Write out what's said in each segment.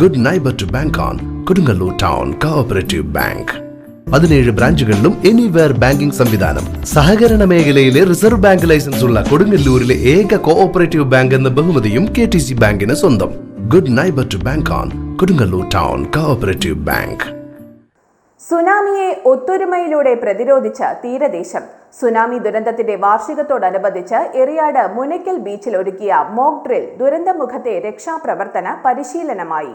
Good neighbour to bank on Kodungallur town cooperative bank പതിനേഴ് ബ്രാഞ്ചുകളിലും anywhere banking സംവിധാനം. സഹകരണ മേഖലയിലെ റിസർവ് ബാങ്ക് ലൈസൻസ് ഉള്ള കൊടുങ്ങല്ലൂരിലെ ഏക കോഓപ്പറേറ്റീവ് ബാങ്ക് എന്ന ബഹുമതിയും കെ ടി സി ബാങ്കിന് സ്വന്തം. Good neighbour to bank on Kodungallur town cooperative bank സുനാമിയെ ഒത്തൊരുമയിലൂടെ പ്രതിരോധിച്ച തീരദേശം. സുനാമി ദുരന്തത്തിന്റെ വാർഷികത്തോടനുബന്ധിച്ച് എറിയാട് മുനയ്ക്കൽ ബീച്ചിൽ ഒരുക്കിയ മോക് ഡ്രിൽ ദുരന്തമുഖത്തെ രക്ഷാപ്രവർത്തന പരിശീലനമായി.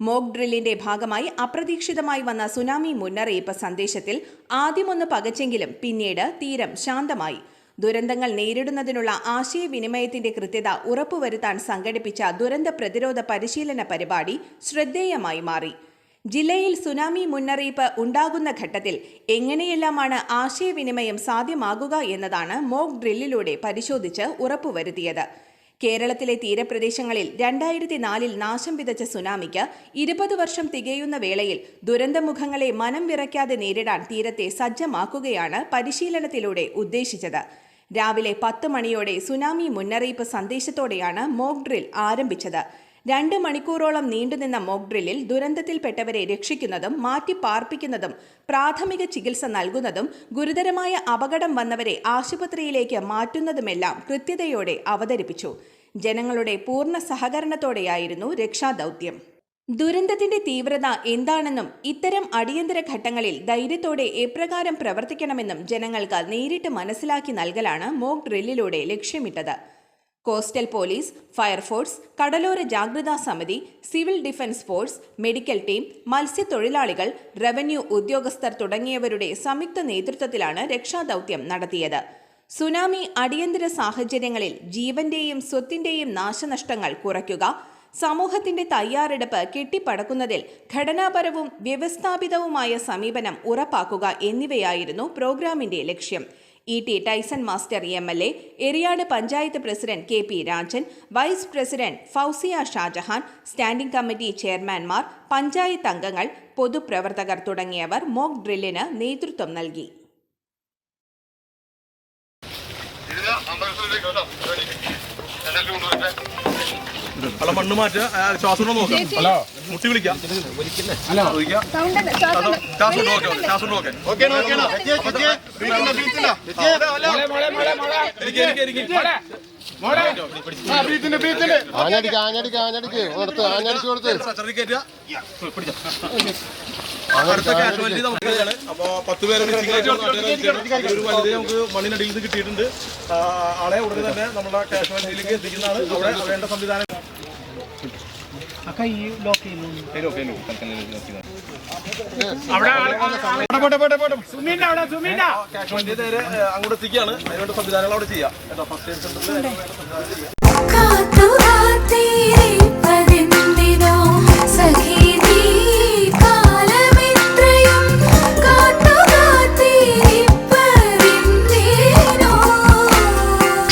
മോക്ക് ഡ്രില്ലിന്റെ ഭാഗമായി അപ്രതീക്ഷിതമായി വന്ന സുനാമി മുന്നറിയിപ്പ് സന്ദേശത്തിൽ ആദ്യമൊന്ന് പകച്ചെങ്കിലും പിന്നീട് തീരം ശാന്തമായി. ദുരന്തങ്ങൾ നേരിടുന്നതിനുള്ള ആശയവിനിമയത്തിന്റെ കൃത്യത ഉറപ്പുവരുത്താൻ സംഘടിപ്പിച്ച ദുരന്ത പ്രതിരോധ പരിശീലന പരിപാടി ശ്രദ്ധേയമായി മാറി. ജില്ലയിൽ സുനാമി മുന്നറിയിപ്പ് ഉണ്ടാകുന്ന ഘട്ടത്തിൽ എങ്ങനെയെല്ലാമാണ് ആശയവിനിമയം സാധ്യമാകുക എന്നതാണ് മോക്ക് ഡ്രില്ലിലൂടെ പരിശോധിച്ച് ഉറപ്പുവരുത്തിയത്. കേരളത്തിലെ തീരപ്രദേശങ്ങളിൽ രണ്ടായിരത്തി നാലിൽ നാശം വിതച്ച സുനാമിക്ക് ഇരുപത് വർഷം തികയുന്ന വേളയിൽ ദുരന്തമുഖങ്ങളെ മനം വിറയ്ക്കാതെ നേരിടാൻ തീരത്തെ സജ്ജമാക്കുകയാണ് പരിശീലനത്തിലൂടെ ഉദ്ദേശിച്ചത്. രാവിലെ പത്ത് മണിയോടെ സുനാമി മുന്നറിയിപ്പ് സന്ദേശത്തോടെയാണ് മോക്ക് ഡ്രിൽ ആരംഭിച്ചത്. രണ്ട് മണിക്കൂറോളം നീണ്ടുനിന്ന മോക്ക് ഡ്രില്ലിൽ ദുരന്തത്തിൽപ്പെട്ടവരെ രക്ഷിക്കുന്നതും മാറ്റി പാർപ്പിക്കുന്നതും പ്രാഥമിക ചികിത്സ നൽകുന്നതും ഗുരുതരമായ അപകടം വന്നവരെ ആശുപത്രിയിലേക്ക് മാറ്റുന്നതുമെല്ലാം കൃത്യതയോടെ അവതരിപ്പിച്ചു. ജനങ്ങളുടെ പൂർണ സഹകരണത്തോടെയായിരുന്നു രക്ഷാദൗത്യം. ദുരന്തത്തിന്റെ തീവ്രത എന്താണെന്നും ഇത്തരം അടിയന്തര ഘട്ടങ്ങളിൽ ധൈര്യത്തോടെ എപ്രകാരം പ്രവർത്തിക്കണമെന്നും ജനങ്ങൾക്ക് നേരിട്ട് മനസ്സിലാക്കി നൽകലാണ് മോക് ഡ്രില്ലിലൂടെ ലക്ഷ്യമിട്ടത്. കോസ്റ്റൽ പോലീസ് ഫയർഫോഴ്സ് കടലോര ജാഗ്രതാ സമിതി civil defence force medical team മത്സ്യത്തൊഴിലാളികൾ റവന്യൂ ഉദ്യോഗസ്ഥർ തുടങ്ങിയവരുടെ സംയുക്ത നേതൃത്വത്തിലാണ് രക്ഷാദൗത്യം നടത്തിയത്. സുനാമി അടിയന്തര സാഹചര്യങ്ങളിൽ ജീവന്റെയും സ്വത്തിന്റെയും നാശനഷ്ടങ്ങൾ കുറയ്ക്കുക സമൂഹത്തിന്റെ തയ്യാറെടുപ്പ് കെട്ടിപ്പടക്കുന്നതിൽ ഘടനാപരവും വ്യവസ്ഥാപിതവുമായ സമീപനം ഉറപ്പാക്കുക എന്നിവയായിരുന്നു പ്രോഗ്രാമിന്റെ ലക്ഷ്യം. E T Tyson master M L A Eriyad panchayat president K P Rajan vice president Fousiya Shajahan standing committee ചെയർമാൻമാർ panchayat അംഗങ്ങൾ പൊതുപ്രവർത്തകർ തുടങ്ങിയവർ മോക്ക് ഡ്രില്ലിന് നേതൃത്വം നൽകി. അല്ല മണ്ണ് മാറ്റുക. ശ്വാസം നോക്കാം. ഹലോ മുട്ടി വിളിക്കാം. ശ്വാസം ശ്വാസം ആഞ്ഞടിക്ക് ആഞ്ഞടിക്ക് ആഞ്ഞടിക്ക്. കൊടുത്ത് ആഞ്ഞടിച്ച് കൊടുത്ത്. അടുത്ത നമുക്ക്. അപ്പൊ പത്ത് പേരെ. ഒരു വനിതയെ നമുക്ക് മണ്ണിനടിയിൽ നിന്ന് കിട്ടിയിട്ടുണ്ട്. ആളെ ഉടനെ തന്നെ നമ്മുടെ കാഷ്വാലിറ്റിയിലേക്ക് എത്തിക്കുന്നതാണ്. അവിടെ വേണ്ട സംവിധാനം അങ്ങോട്ട് എത്തിക്കുകയാണ് അതിനുവേണ്ട സംവിധാനങ്ങൾ അവിടെ ചെയ്യാം. കേട്ടോ ഫസ്റ്റ് എയ്ഡ് സെന്ററിൽ